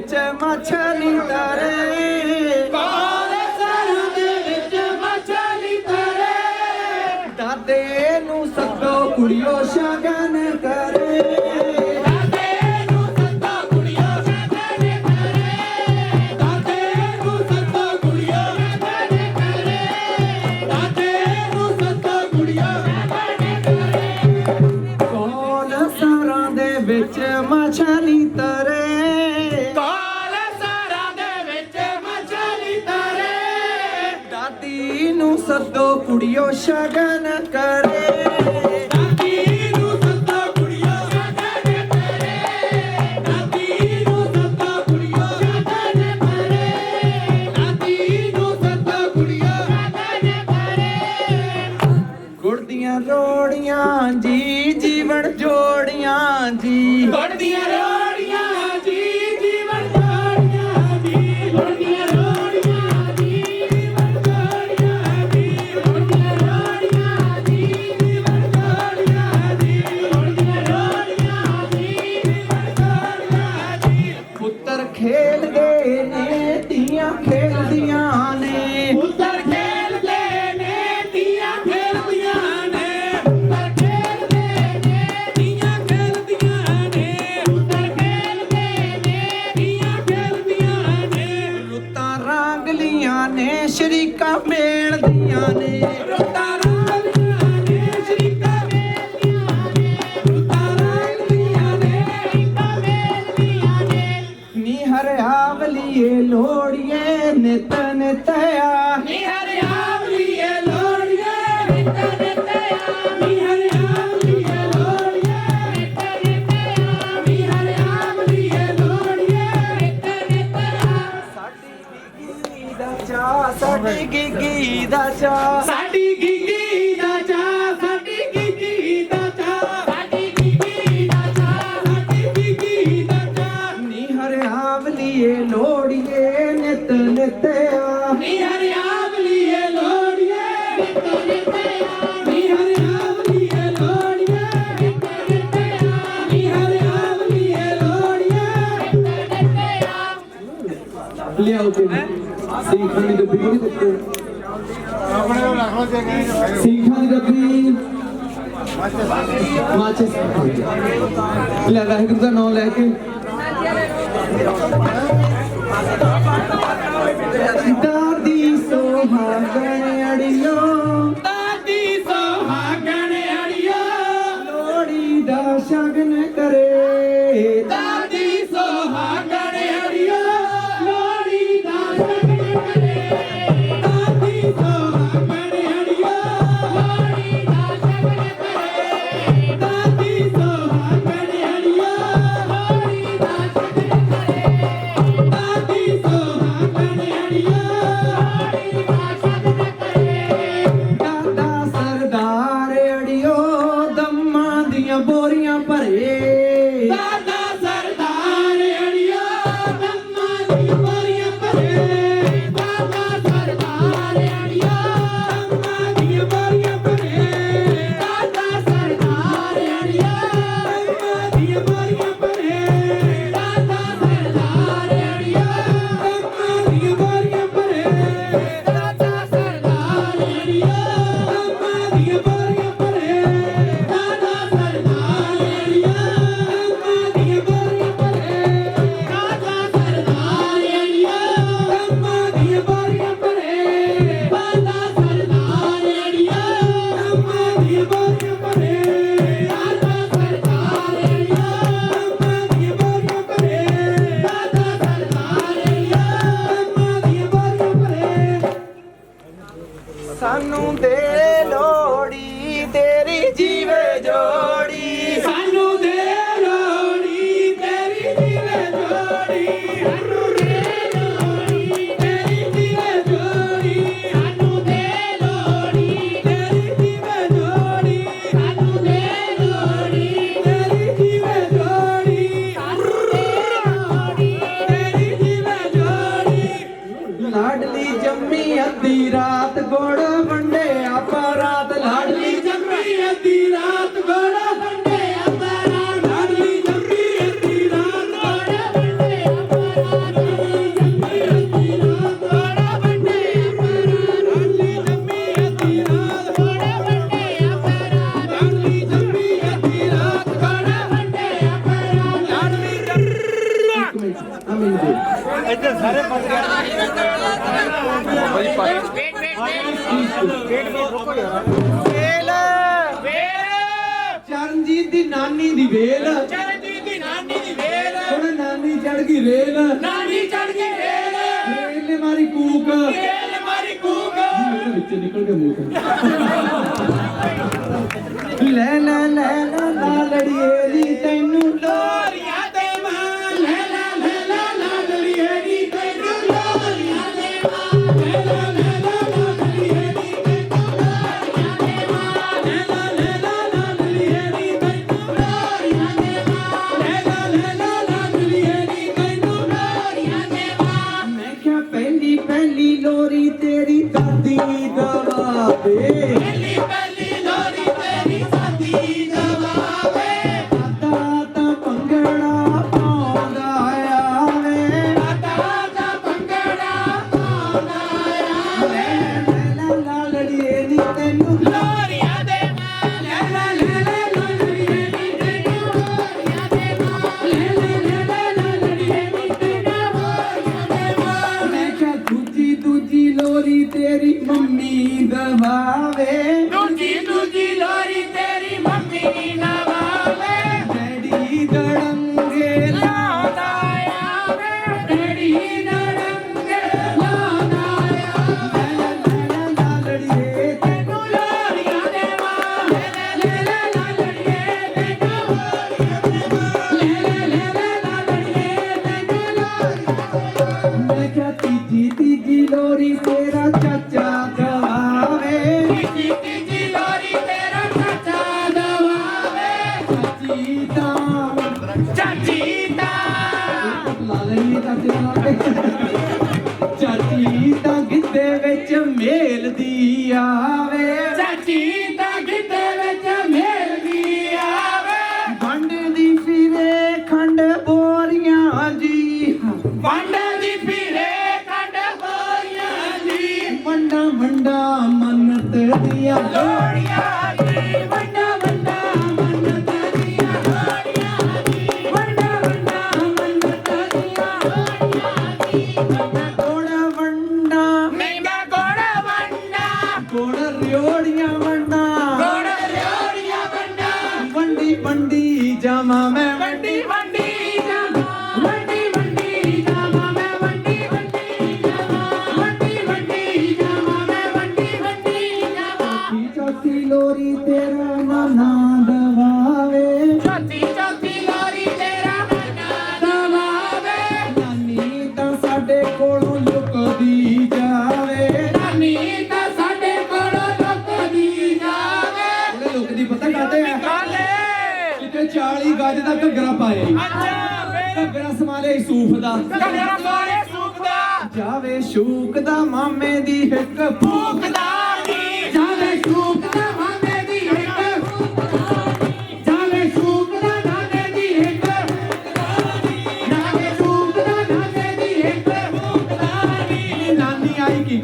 ਵਿੱਚ ਮਛਲੀ ਤਰੇ। ਕਾਲੇ ਸਰੂ ਦੇ ਵਿੱਚ ਮਛਲੀ ਤਰੇ। ਦਾਦੇ ਨੂੰ ਸੱਦੋ ਕੁੜੀਓ ਸ਼ਗਨ ਕਰੇ। ਵਿੱਚ ਮਛਲੀ ਤਰੇ? ਸੱਦੋ ਕੁੜੀਓ ਸ਼ਗਨ ਕਰੇ। ਦੀਆਂ ਨੇ ਸ਼ਰੀਕਾ ਮੇਲ ਦੀਆਂ ਨੇ। गिगी दाचा साडी गिगी ਸੀਖਾਂ ਦੀ ਡੱਬੀ ਨਹੀਂ ਦਿੱਤੇ ਆਪਣੇ ਉਹ ਰੱਖ ਲੋ ਜੇ ਨਹੀਂ ਸੀਖਾਂ ਦੀ ਡੱਬੀ ਮਾਚਿਸ ਲੈ ਵਾਹਿਗੁਰੂ ਦਾ ਨਾਮ ਲੈ ਕੇ ਦਾਦੀ ਸੋਹਾਗਣ ਅੜਿਓ ਸਾਨੂੰ ਦੇ ਵੰਡੇ ਆਪਾਂ ਰਾਤ ਲਾਡਲੀ ਜੰਮੀ ਅੱਧੀ ਰਾਤ ਚਰਨਜੀਤ ਦੀ ਨਾਨੀ ਦੀ ਵੇਲ। ਚਰਨਜੀਤ ਦੀ ਨਾਨੀ ਦੀ ਵੇਲ। ਹੁਣ ਨਾਨੀ ਚੜ ਗਈ ਰੇਲ। ਨਾਨੀ ਚੜ ਗਈ ਰੇਲ। ਰੇਲ ਨੇ ਮਾਰੀ ਕੂਕ। ਰੇਲ ਮਾਰੀ ਕੂਕ। ਵਿੱਚ ਨਿਕਲ ਕੇ ਮੂੰਹ ਲੈ ਲੈ ਲੈ ਲਾ ਲੜੀਏ ਨੀ ਤੈਨੂੰ। ਲੋਰੀਆਂ ਦਵਾਵੇ ਦੂਜੀ ਦੂਜੀ ਲੋਰੀ ਤੇਰੀ ਮੰਮੀ ਨਵਾਵੇ। ਡੈਡੀ ਦੜੰਗੇ ਲਾਉਂਦਾ ਆਵੇ। ਡੈਡੀ ਨਰੰਗੇ ਲਾਉਂਦਾ ਆ ਲਾ ਲੜੀਏ ਤੈਨੂੰ ਲੋਰੀਆਂ ਦੇ ਮਾਂ ਲੈ ਲੈ ਲੈ ਲੈ ਲਾਡਲੀਏ ਤੈਨੂੰ ਲੋਰੀਆਂ ਦੇ ਮਾਂ ਲੈ ਲੈ ਲੈ ਲੈ ਲਾਡਲੀਏ ਤੈਨੂੰ ਲੋਰੀਆਂ ਮੈਂ ਕਿਹਾ ਤੀਜੀ ਤੀਜੀ ਲੋਰੀ ਤੇਰਾ ਚਾਚਾ ਆਵੇ। ਚਾਚੀ ਦਾ ਗਿੱਧੇ ਵਿੱਚ ਮੇਲਦੀ ਆਵੇ। ਵੰਡ ਦੀ ਫਿਰੇ ਖੰਡ ਬੋਰੀਆਂ ਜੀ। ਵੰਡ ਦੀ ਫਿਰੇ ਕੰਡ ਬੋਰੀਆਂ ਦੀ ਵੰਡਾ ਵੰਡਾ ਮੰਨਤ ਦੀਆਂ ਲੋੜੀਆਂ 40 ਗੱਜ ਦਾ ਘੱਗਰਾ ਵੇ ਘੱਗਰਾ ਸਮਾਲੇ ਸੂਫ ਦਾ। ਕਮਰਾ ਮਾਰੇ ਸੁਖਦਾ ਜਾਵੇ ਸ਼ੂਕ ਦਾ ਮਾਮੇ ਦੀ ਹਿੱਕ ਫੂਕ ਭੁੱਖਦਾ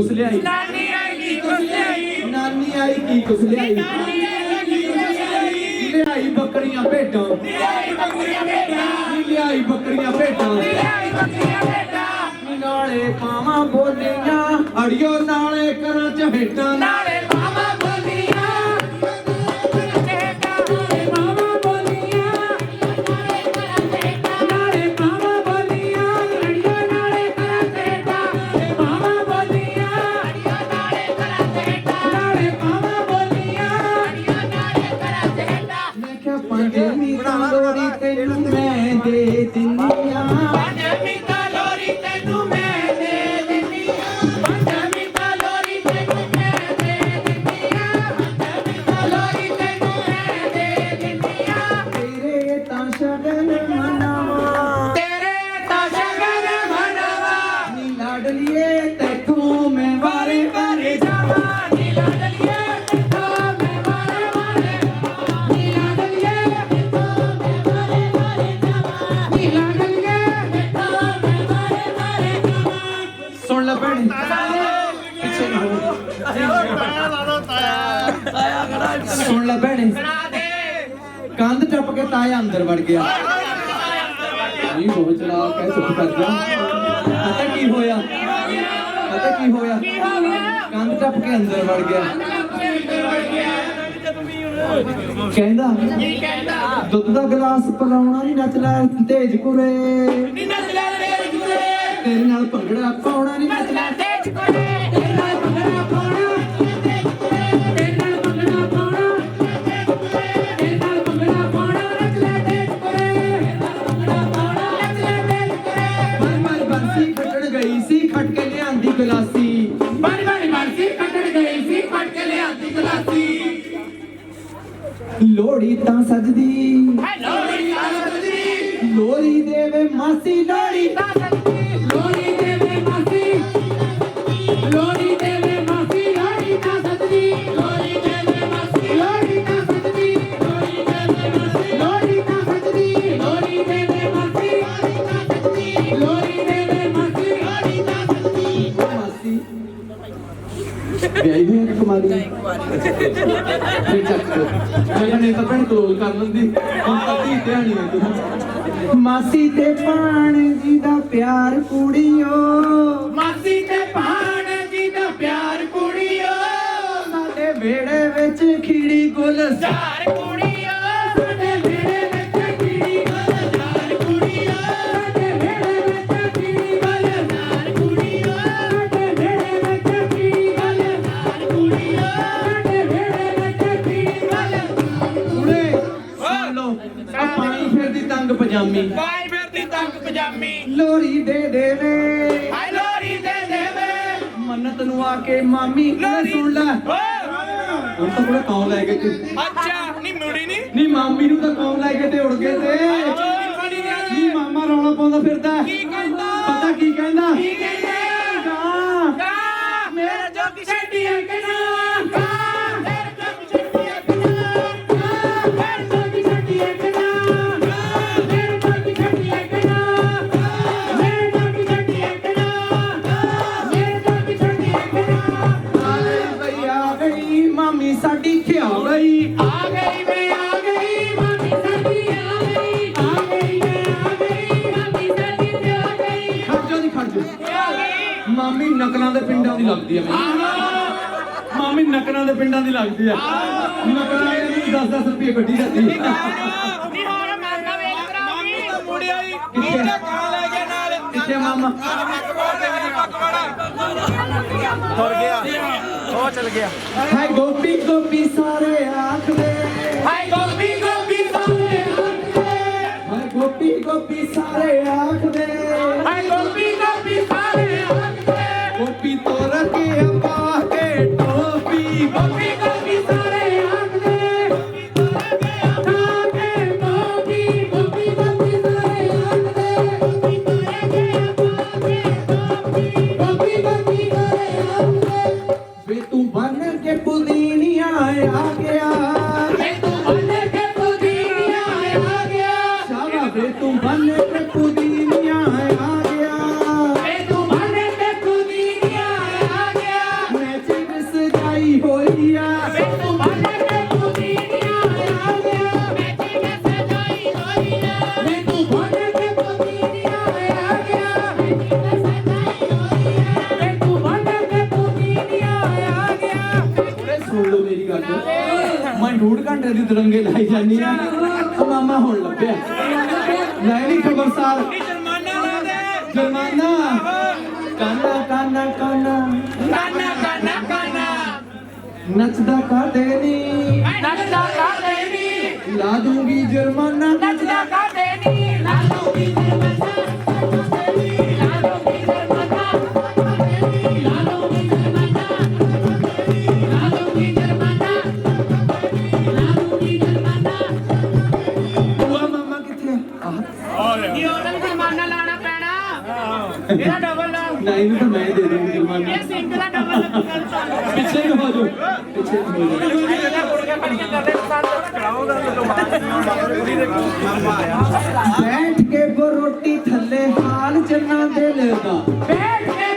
ਕੁਸ ਲਿਆਈ ਨਾਨੀ ਆਈ ਨਾਨੀ ਕੀ ਕੁਸ ਲਿਆਈ ਨਾਨੀ ਆਈ ਲਿਆਈ ਬੱਕਰੀਆਂ ਭੇਡਾਂ। ਲਿਆਈ ਬੱਕਰੀਆਂ ਲਿਆਈ ਭੇਡਾਂ। ਲਿਆਈ ਬੱਕਰੀਆਂ ਨਾਲੇ ਪਾਵਾਂ ਬੋਲੀਆਂ ਅੜਿਓ ਨਾਲੇ ਕਰਾਂ ਚਹੇਟਾਂ ਨਾਲੇ ਲਾਡਲੀਏ ਤੈਥੋਂ ਮੈਂ ਵਾਰੇ ਵਾਰੇ ਜਾਵਾਂ। ਨੀ ਲਾਡਲੀਏ ਸੁਣ ਲੈ ਭੈਣ। ਪਿੱਛੇ ਨਾ ਹੋ ਸੁਣ ਲੈ ਭੈਣੇ। ਸੁਣਾ ਦੇ। ਕੰਧ ਟੱਪ ਕੇ ਤਾਇਆ ਅੰਦਰ ਵੜ ਗਿਆ। ਨਹੀਂ ਬਹੁਤ ਚਲਾ ਕੇ ਚੁੱਪ ਕਰ ਜਾ। ਪਤਾ ਕੀ ਹੋਇਆ? ਪਤਾ ਕੀ ਹੋਇਆ? ਕੀ ਕੰਧ ਟੱਪ ਕੇ ਅੰਦਰ ਵੜ ਗਿਆ। ਕਹਿੰਦਾ ਕੀ ਕਹਿੰਦਾ ਦੁੱਧ ਦਾ ਗਲਾਸ ਪਿਲਾਉਣਾ ਨਹੀਂ ਨੱਚਲਾ ਤੇਜ ਕੁਰੇ ਨੀ ਨੱਚ ਲੈ ਰੇ ਤੇਰੇ ਨਾਲ ਭੰਗੜਾ ਪਾਉਣਾ ਨਹੀਂ ਨੱਚ ਤੇਜ ਕੋਲੇ ਲੋੜੀ ਤਾਂ ਸਜਦੀ। ਹੈਲੋ ਰੀ ਆਲਦੀ ਲੋਰੀ ਦੇਵੇ ਮਾਸੀ ਲੋੜੀ ਤਾਂ ਵਿਆਹੀ ਹੋਈ ਹੈ ਕਮਾਲੀ ਫਿਰ ਚੱਕ ਮੈਂ ਨੇ ਤਾਂ ਭੈਣ ਕਲੋਜ਼ ਕਰ ਲੈਂਦੀ। ਹੁਣ ਤਾਂ ਧੀ ਧਿਆਣੀ ਹੈ ਤੂੰ। ਮਾਸੀ ਤੇ ਪਾਣ ਜੀ ਦਾ ਪਿਆਰ ਕੁੜੀਓ। ਮਾਸੀ ਤੇ ਭਾਣ ਜੀ ਦਾ ਪਿਆਰ ਕੁੜੀਓ। ਸਾਡੇ ਵਿਹੜੇ ਵਿੱਚ ਖੀੜੀ ਗੁੱਲ ਜ਼ਾਰ ਪਜਾਮੀ। ਪਾਈ ਫਿਰਦੀ ਤੰਗ ਪਜਾਮੀ। ਲੋਰੀ ਦੇ ਦੇਵੇ। ਹਾਏ ਲੋਰੀ ਦੇ ਦੇਵੇ। ਮੰਨਤ ਨੂੰ ਆ ਕੇ ਮਾਮੀ ਇਹ ਸੁਣ ਲੈ। ਹੁਣ ਤਾਂ ਕੁੜੇ ਕੌਂ ਲੈ ਕੇ ਤੇ। ਅੱਛਾ ਨਹੀਂ ਮੁੜੀ ਨਹੀਂ ਨੀ ਮਾਮੀ ਨੂੰ ਤਾਂ ਕੌਂ ਲੈ ਕੇ ਤੇ ਉੜ ਗਏ ਤੇ। ਚੋਰੀ ਫੜੀ ਨੀ। ਮਾਮਾ ਰੌਲਾ ਪਾਉਂਦਾ ਫਿਰਦਾ। ਕੀ ਕਹਿੰਦਾ? ਪਤਾ ਕੀ ਕਹਿੰਦਾ? ਕੀ ਕਹਿੰਦਾ? ਕਾਂ ਕਾ ਮੇਰਾ ਜੋਗੀ ਛੱਡੀ ਅੰਕਨਾ ਲੱਗਦੀ ਹੈ ਮੈਨੂੰ ਮਾਮੀ ਨਕਲਾਂ ਦੇ ਪਿੰਡਾਂ ਦੀ ਲੱਗਦੀ ਹੈ ਨਕਲਾਂ ਇਹਨੂੰ 10-10 ਰੁਪਏ ਕੱਢੀ ਜਾਂਦੀ ਹੈ ਨਹੀਂ ਹੋਰ ਮਾਰਨਾ ਵੇਖ ਕਰਾਂਗੀ ਤਾਂ ਮੁੜਿਆ ਹੀ ਕਿੱਥੇ? ਕਾਂ ਲੈ ਗਿਆ ਨਾਲ। ਕਿੱਥੇ ਮਾਮਾ? ਤੁਰ ਗਿਆ। ਉਹ ਚਲ ਗਿਆ। ਹੈ ਗੋਪੀ ਗੋਪੀ ਸਾਰੇ ਆਖਦੇ। ਹਾਏ ਗੋਪੀ ਗੋਪੀ ਸਾਰੇ ਆਖਦੇ। ਹੈ ਗੋਪੀ ਗੋਪੀ ਸਾਰੇ ਆਖਦੇ। ਹਾਏ ਗੋਪੀ ਗੋਪੀ ਆ ਮਾਮਾ ਹੁਣ ਲੱਭਿਆ ਲੈ ਨਹੀਂ ਖਬਰਸਾਰ ਜਰਮਾਨਾ ਲਾ ਦੇ ਜਰਮਾਨਾ। ਕਾਨਾ ਕਾਨਾ ਕਾਨਾ। ਕਾਨਾ ਕਾਨਾ ਕਾਨਾ। ਨੱਚਦਾ ਕਾਦੇ ਨੀ? ਨੱਚਦਾ ਕਾਦੇ ਨੀ? ਲਾ ਦੂੰਗੀ ਜੁਰਮਾਨਾ। ਨੱਚਦਾ ਕਾਦੇ ਨੀ? ਲਾ ਦੂੰਗੀ ਜਰਮਾਨਾ। ਉਹਨਾਂ ਨੂੰ ਜਰਮਾਨਾ ਲਾਣਾ ਪੈਣਾ। ਇਹਦਾ ਡਬਲ ਲਾ ਨਾ ਇਹਨੂੰ ਤਾਂ ਮੈਂ ਦੇ ਦੂੰਗੀ ਜੁਰਮਾਨਾ। ਇਹ ਸਿੰਗਲ ਦਾ ਡਬਲ ਲੱਗੂਗਾ ਪਿੱਛੇ ਨੂੰ ਹੋ ਜਾਓ। ਪਿੱਛੇ ਨੂੰ ਹੋ ਜਾਓ। ਬੈਠ ਕੇ ਬਰੋਟੀ ਥੱਲੇ ਹਾਲ ਚੰਨਾ ਦਿਲ ਦਾ। ਬੈਠ ਕੇ